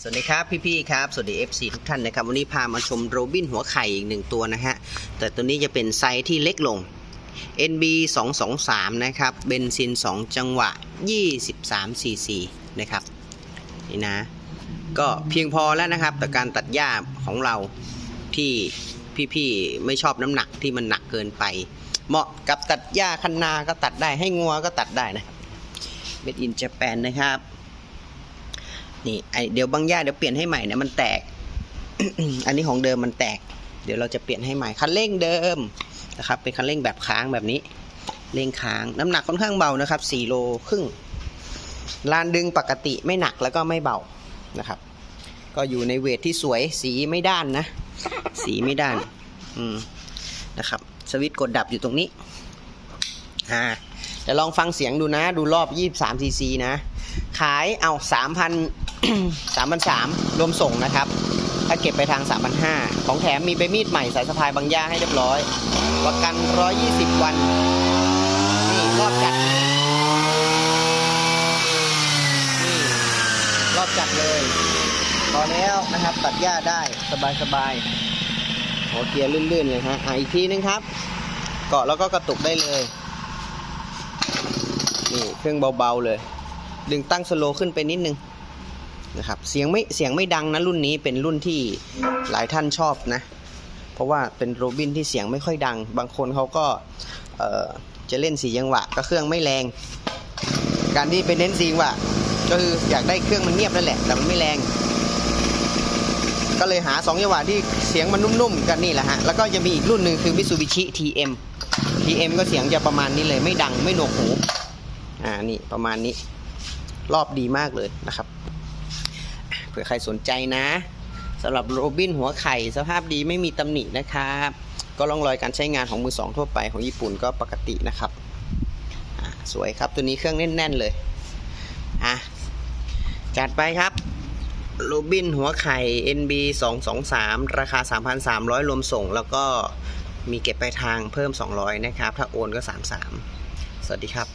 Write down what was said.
สวัสดีครับพี่ๆครับ สวัสดี FC ทุกท่านนะครับ วันนี้พามาชมโรบินหัวไข่อีกหนึ่งตัวนะฮะ แต่ตัวนี้จะเป็นไซส์ที่เล็กลง NB 223นะครับเบนซิน 2 จังหวะ 23 cc นะครับ นี่นะ ก็เพียงพอแล้วนะครับแต่การตัดหญ้าของเราที่พี่ๆไม่ชอบน้ำหนักที่มันหนักเกินไป เหมาะกับตัดหญ้าคันนาก็ตัดได้ให้งัวก็ตัดได้นะเ a d อิน a p แปนนะครับ นี่ไอเดี๋ยวบางหญ้าเดี๋ยวเปลี่ยนให้ใหม่นะมันแตก อันนี้ของเดิมมันแตก เดี๋ยวเราจะเปลี่ยนให้ใหม่คันเร่งเดิมนะครับ เป็นคันเร่งแบบค้างแบบนี้เร่งค้างน้ำหนักค่อนข้างเบานะครับ4โลครึ่งลานดึงปกติไม่หนักแล้วก็ไม่เบานะครับ ก็อยู่ในเวทที่สวยสีไม่ด้านนะ สีไม่ด้านอืมนะครับ สวิตช์กดดับอยู่ตรงนี้อ่าเดี๋ยวลองฟังเสียงดูนะ ดูรอบ 23ซีซีนะ ขายเอา3,000 3,300รวมส่งนะครับ ถ้าเก็บไปทาง3,500ของแถมมีใบมีดใหม่สายสะพายบางย่าให้เรียบร้อย ประกัน120วัน นี่รอบจัด นี่รอบจัดเลยพอแล้วนะครับตัดหญ้าได้สบายสบายโอเกียร์ลื่นๆเลยฮะอะอีกทีนึงครับ เกาะแล้วก็กระตุกได้เลย นี่เครื่องเบาๆเลย ดึงตั้งสโลขึ้นไปนิดนึง นะครับเสียงไม่เสียงไม่ดังนะรุ่นนี้เป็นรุ่นที่หลายท่านชอบนะ เพราะว่าเป็นโรบินที่เสียงไม่ค่อยดัง บางคนเขาก็จะเล่นสียังหวะก็เครื่องไม่แรง การที่ไปเน้นสียังหวะก็คืออยากได้เครื่องมันเงียบนั่นแหละแต่มันไม่แรง ก็เลยหาสองจังหวะที่เสียงมันนุ่มๆกันนี่แหละฮะแล้วก็จะมีอีกรุ่นหนึ่งคือ Mitsubishi TM TM ก็เสียงจะประมาณนี้เลยไม่ดังไม่หนวกหูอ่านี่ประมาณนี้รอบดีมากเลยนะครับ เผื่อใครสนใจนะสำหรับโรบินหัวไข่สภาพดีไม่มีตำหนินะครับ ก็ร่องรอยการใช้งานของมือสองทั่วไปของญี่ปุ่นก็ปกตินะครับ สวยครับตัวนี้เครื่องแน่น ๆ เลย อะ จัดไปครับโรบินหัวไข่ NB 223ราคา 3,300 รวมส่ง แล้วก็มีเก็บไปลายทางเพิ่ม 200 นะครับ ถ้าโอนก็ 33 สวัสดีครับ